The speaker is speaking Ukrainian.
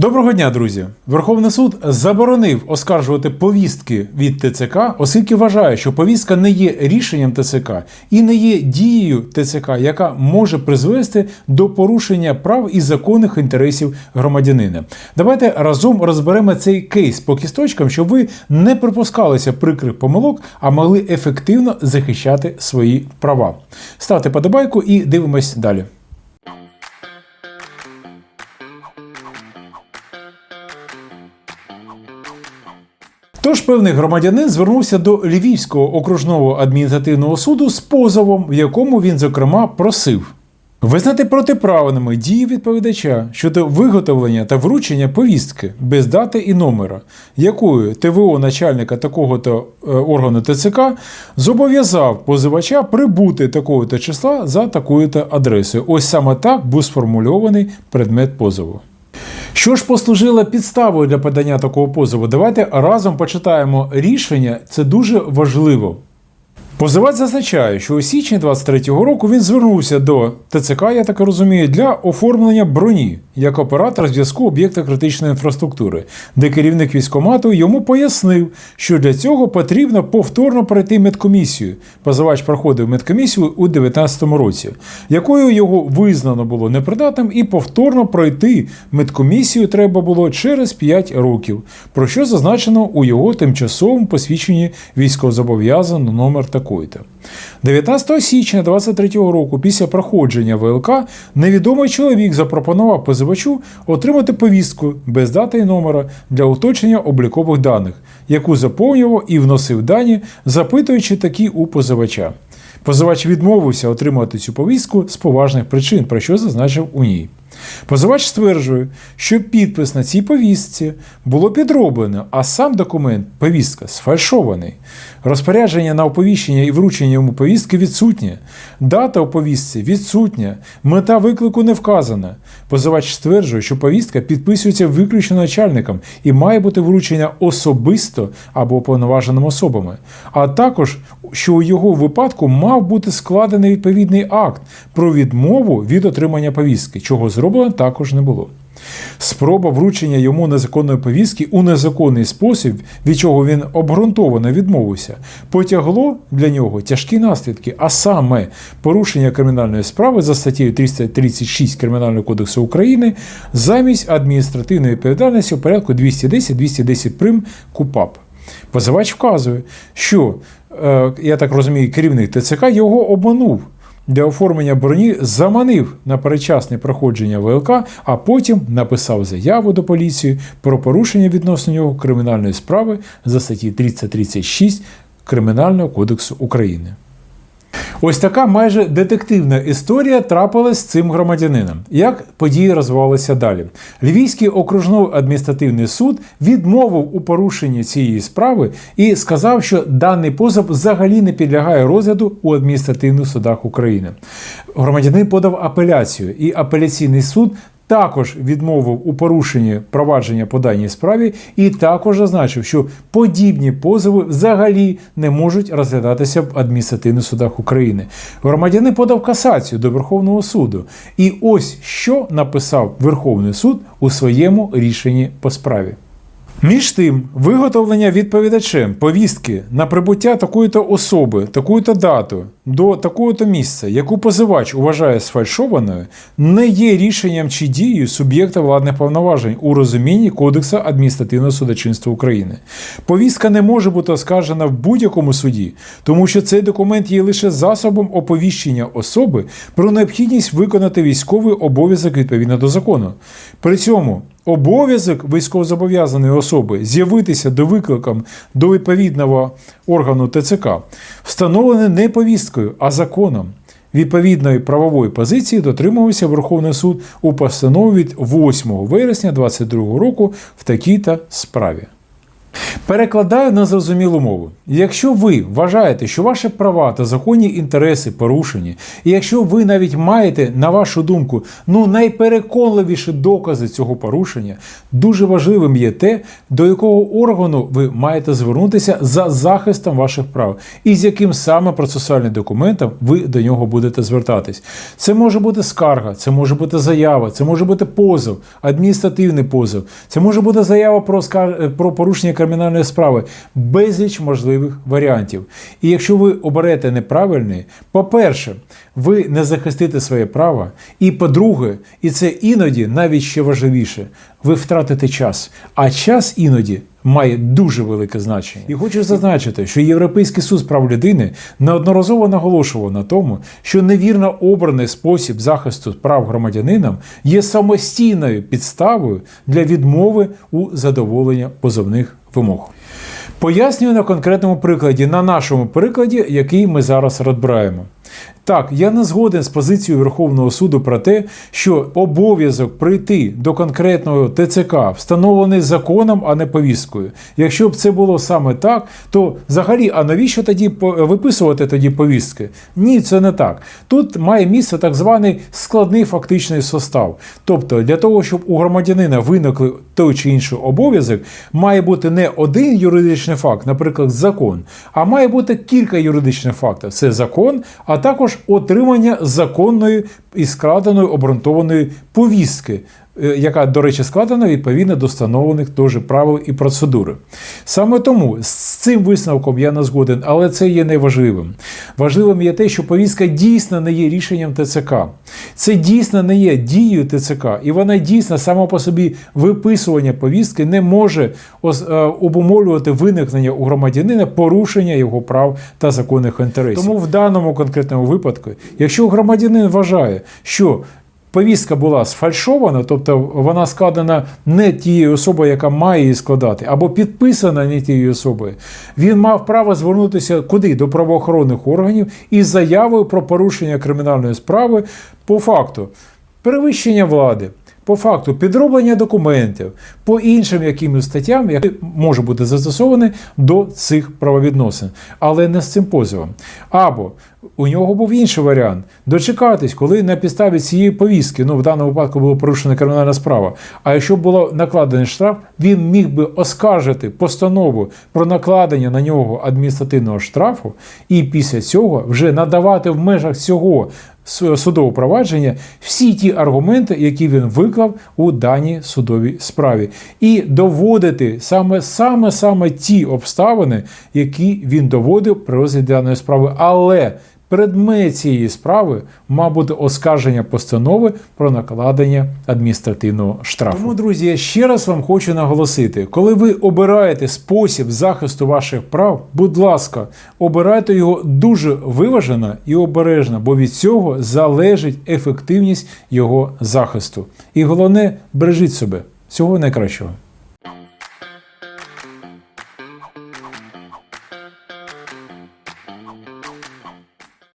Доброго дня, друзі! Верховний суд заборонив оскаржувати повістки від ТЦК, оскільки вважає, що повістка не є рішенням ТЦК і не є дією ТЦК, яка може призвести до порушення прав і законних інтересів громадянина. Давайте разом розберемо цей кейс по кісточкам, щоб ви не припускалися прикрих помилок, а могли ефективно захищати свої права. Ставте подобайку і дивимось далі. Тож певний громадянин звернувся до Львівського окружного адміністративного суду з позовом, в якому він, зокрема, просив визнати протиправними дії відповідача щодо виготовлення та вручення повістки без дати і номера, якою ТВО начальника такого-то е, органу ТЦК зобов'язав позивача прибути такого-то числа за такою-то адресою. Ось саме так був сформульований предмет позову. Що ж послужило підставою для подання такого позову? Давайте разом почитаємо рішення. Це дуже важливо. Позивач зазначає, що у січні 23-го року він звернувся до ТЦК, я так розумію, для оформлення броні як оператор зв'язку об'єкта критичної інфраструктури, де керівник військомату йому пояснив, що для цього потрібно повторно пройти медкомісію. Позивач проходив медкомісію у 2019 році, якою його визнано було непридатним, і повторно пройти медкомісію треба було через 5 років, про що зазначено у його тимчасовому посвідченні військовозобов'язаного номер такої-то. 19 січня 23-го року, після проходження ВЛК, невідомий чоловік запропонував позивачу отримати повістку без дати і номера для уточнення облікових даних, яку заповнював і вносив дані, запитуючи такі у позивача. Позивач відмовився отримати цю повістку з поважних причин, про що зазначив у ній. Позивач стверджує, що підпис на цій повістці було підроблено, а сам документ, повістка, сфальшований. Розпорядження на оповіщення і вручення йому повістки відсутнє. Дата у повістці відсутня, мета виклику не вказана. Позивач стверджує, що повістка підписується виключно начальником і має бути вручення особисто або уповноваженими особами. А також, що у його випадку мав бути складений відповідний акт про відмову від отримання повістки, чого зроблено також не було. Спроба вручення йому незаконної повістки у незаконний спосіб, від чого він обґрунтовано відмовився, потягло для нього тяжкі наслідки, а саме порушення кримінальної справи за статтею 336 Кримінального кодексу України замість адміністративної відповідальності у порядку 210-210 прим КУПАП. Позивач вказує, що, е, я так розумію, керівник ТЦК його обманув для оформлення броні заманив на перечасне проходження ВЛК, а потім написав заяву до поліції про порушення відносно нього кримінальної справи за статті 336 Кримінального кодексу України. Ось така майже детективна історія трапилась з цим громадянином. Як події розвивалися далі? Львівський окружний адміністративний суд відмовив у порушенні цієї справи і сказав, що даний позов взагалі не підлягає розгляду у адміністративних судах України. Громадянин подав апеляцію, і апеляційний суд також відмовив у порушенні провадження по даній справі і також зазначив, що подібні позови взагалі не можуть розглядатися в адміністративних судах України. Громадянин подав касацію до Верховного суду. І ось що написав Верховний суд у своєму рішенні по справі. Між тим, виготовлення відповідачем повістки на прибуття такої-то особи, такою-то дату до такого-то місця, яку позивач вважає сфальшованою, не є рішенням чи дією суб'єкта владних повноважень у розумінні Кодексу адміністративного судочинства України. Повістка не може бути оскаржена в будь-якому суді, тому що цей документ є лише засобом оповіщення особи про необхідність виконати військовий обов'язок відповідно до закону. При цьому Обов'язок військовозобов'язаної особи з'явитися до викликам до відповідного органу ТЦК встановлений не повісткою, а законом. Відповідної правової позиції дотримувався Верховний суд у постанові від 8 вересня 2022 року в такій-то справі. Перекладаю на зрозумілу мову. Якщо ви вважаєте, що ваші права та законні інтереси порушені, і якщо ви навіть маєте, на вашу думку, ну найпереконливіші докази цього порушення, дуже важливим є те, до якого органу ви маєте звернутися за захистом ваших прав, і з яким саме процесуальним документом ви до нього будете звертатись. Це може бути скарга, це може бути заява, це може бути позов, адміністративний позов, це може бути заява про скар... про порушення кримінальної справи, безліч можливих варіантів. І якщо ви оберете неправильний, по-перше, ви не захистите своє право. І по-друге, і це іноді навіть ще важливіше, ви втратите час. А час іноді має дуже велике значення. І хочу зазначити, що Європейський суд прав людини неодноразово наголошував на тому, що невірно обраний спосіб захисту прав громадянинам є самостійною підставою для відмови у задоволення позовних вимог. Пояснюю на конкретному прикладі, на нашому прикладі, який ми зараз розбираємо. Так, я не згоден з позицією Верховного суду про те, що обов'язок прийти до конкретного ТЦК встановлений законом, а не повісткою. Якщо б це було саме так, то взагалі, а навіщо тоді виписувати тоді повістки? Ні, це не так. Тут має місце так званий складний фактичний состав. Тобто, для того, щоб у громадянина виникли той чи інший обов'язок, має бути не один юридичний факт, наприклад, закон, а має бути кілька юридичних фактів. Це закон, а також отримання законної і складеної обґрунтованої повістки, яка, до речі, складена відповідно до встановлених теж правил і процедури. Саме тому з цим висновком я не згоден, але це є найважливим. Важливим є те, що повістка дійсно не є рішенням ТЦК. Це дійсно не є дією ТЦК, і вона дійсно сама по собі виписування повістки не може е, обумовлювати виникнення у громадянина порушення його прав та законних інтересів. Тому в даному конкретному випадку, якщо громадянин вважає, що Повістка була сфальшована, тобто вона складена не тією особою, яка має її складати, або підписана не тією особою. Він мав право звернутися куди? До правоохоронних органів із заявою про порушення кримінальної справи по факту перевищення влади. По факту підроблення документів, по іншим якимось статтям, які може бути застосовані до цих правовідносин, але не з цим позовом. Або у нього був інший варіант дочекатись, коли на підставі цієї повістки, ну в даному випадку була порушена кримінальна справа. А якщо було накладений штраф, він міг би оскаржити постанову про накладення на нього адміністративного штрафу, і після цього вже надавати в межах цього с- судового провадження всі ті аргументи, які він виклав у даній судовій справі, і доводити саме саме саме ті обставини, які він доводив при розгляді даної справи. Але предмет цієї справи мав бути оскарження постанови про накладення адміністративного штрафу. Тому, друзі, я ще раз вам хочу наголосити: коли ви обираєте спосіб захисту ваших прав, будь ласка, обирайте його дуже виважено і обережно, бо від цього залежить ефективність його захисту. І головне, бережіть себе. Всього найкращого.